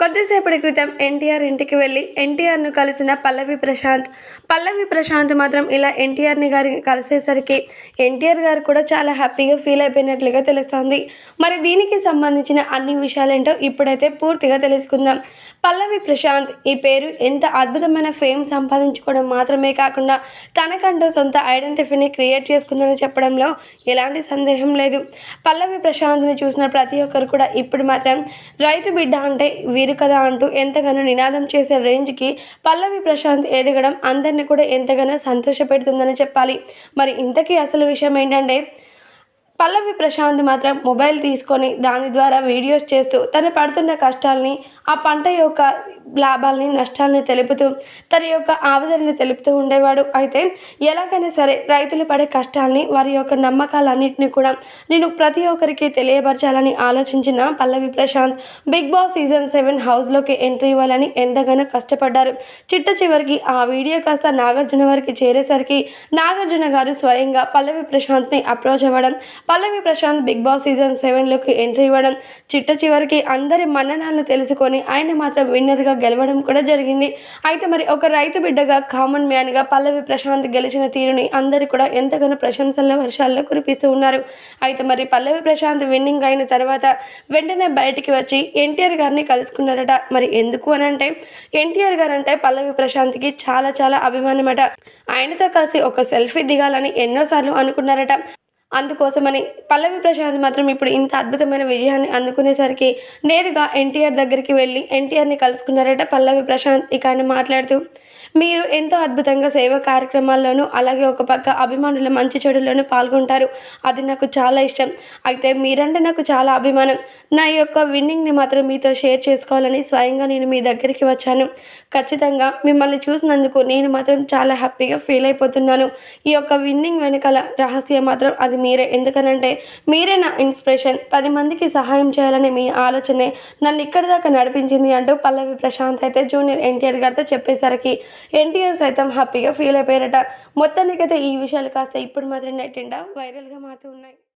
కొద్దిసేపటి క్రితం ఎన్టీఆర్ ఇంటికి వెళ్ళి ఎన్టీఆర్ను కలిసిన పల్లవి ప్రశాంత్ పల్లవి ప్రశాంత్ మాత్రం ఇలా ఎన్టీఆర్ని గారి కలిసేసరికి ఎన్టీఆర్ గారు కూడా చాలా హ్యాపీగా ఫీల్ అయిపోయినట్లుగా తెలుస్తోంది. మరి దీనికి సంబంధించిన అన్ని విషయాలేంటో ఇప్పుడైతే పూర్తిగా తెలుసుకుందాం. పల్లవి ప్రశాంత్ ఈ పేరు ఎంత అద్భుతమైన ఫేమ్ సంపాదించుకోవడం మాత్రమే కాకుండా తనకంటూ సొంత ఐడెంటిఫీని క్రియేట్ చేసుకుందని చెప్పడంలో ఎలాంటి సందేహం లేదు. పల్లవి ప్రశాంత్ని చూసిన ప్రతి ఒక్కరు కూడా ఇప్పుడు మాత్రం రైతు బిడ్డ అంటే వీరు కదా అంటూ ఎంతగానో నినాదం చేసే రేంజ్కి పల్లవి ప్రశాంత్ ఎదగడం అందరినీ కూడా ఎంతగానో సంతోషపెడుతుందని చెప్పాలి. మరి ఇంతకీ అసలు విషయం ఏంటంటే పల్లవి ప్రశాంత్ మాత్రం మొబైల్ తీసుకొని దాని ద్వారా వీడియోస్ చేస్తూ తను పడుతున్న కష్టాల్ని ఆ పంట యొక్క లాభాలని నష్టాలని తెలుపుతూ తన యొక్క ఆవేదనని తెలుపుతూ ఉండేవాడు. అయితే ఎలాగైనా సరే రైతులు పడే కష్టాల్ని వారి యొక్క నమ్మకాలన్నింటినీ కూడా నేను ప్రతి ఒక్కరికి తెలియపరచాలని ఆలోచించిన Pallavi Prashanth Bigg Boss season seven హౌస్లోకి ఎంట్రీ ఇవ్వాలని ఎంతగానో కష్టపడ్డారు. చిట్ట చివరికి ఆ వీడియో కాస్త నాగార్జున వారికి చేరేసరికి నాగార్జున గారు స్వయంగా పల్లవి ప్రశాంత్ని అప్రోచ్ అవ్వడం Pallavi Prashanth Bigg Boss season సెవెన్లోకి entry ఇవ్వడం చిట్ట చివరికి అందరి మన్ననాలను తెలుసుకొని ఆయన మాత్రం విన్నర్గా గెలవడం కూడా జరిగింది. అయితే మరి ఒక రైతు బిడ్డగా కామన్ మ్యాన్గా పల్లవి ప్రశాంత్ గెలిచిన తీరుని అందరూ కూడా ఎంతగానో ప్రశంసల వర్షాల్లో కురిపిస్తూ ఉన్నారు. అయితే మరి పల్లవి ప్రశాంత్ విన్నింగ్ అయిన తర్వాత వెంటనే బయటికి వచ్చి ఎన్టీఆర్ గారిని కలుసుకున్నారట. మరి ఎందుకు అని అంటే ఎన్టీఆర్ గారు అంటే పల్లవి ప్రశాంత్కి చాలా చాలా అభిమానమట. ఆయనతో కలిసి ఒక సెల్ఫీ దిగాలని ఎన్నోసార్లు అనుకున్నారట. అందుకోసమని పల్లవి ప్రశాంత్ మాత్రం ఇప్పుడు ఇంత అద్భుతమైన విజయాన్ని అందుకునేసరికి నేరుగా ఎన్టీఆర్ దగ్గరికి వెళ్ళి ఎన్టీఆర్ని కలుసుకున్నారట పల్లవి ప్రశాంత్. ఇక మాట్లాడుతూ మీరు ఎంతో అద్భుతంగా సేవ కార్యక్రమాల్లోనూ అలాగే ఒక పక్క అభిమానుల మంచి చెడుల్లోనూ పాల్గొంటారు. అది నాకు చాలా ఇష్టం. అయితే మీరంటే నాకు చాలా అభిమానం. నా యొక్క విన్నింగ్ని మాత్రం మీతో షేర్ చేసుకోవాలని స్వయంగా నేను మీ దగ్గరికి వచ్చాను. ఖచ్చితంగా మిమ్మల్ని చూసినందుకు నేను మాత్రం చాలా హ్యాపీగా ఫీల్ అయిపోతున్నాను. ఈ యొక్క విన్నింగ్ వెనకాల రహస్యం మాత్రం అది మీరే. ఎందుకనంటే మీరే నా ఇన్స్పిరేషన్. పది మందికి సహాయం చేయాలనే మీ ఆలోచనే నన్ను ఇక్కడి దాకా నడిపించింది అంటూ పల్లవి ప్రశాంత్ అయితే జూనియర్ ఎన్టీఆర్ గారితో చెప్పేసరికి ఎన్టీఆర్ సైతం హ్యాపీగా ఫీల్ అయిపోయారట. మొత్తానికైతే ఈ విషయాలు కాస్త ఇప్పుడు మాత్రం నెట్టిండా వైరల్గా మారుతూ ఉన్నాయి.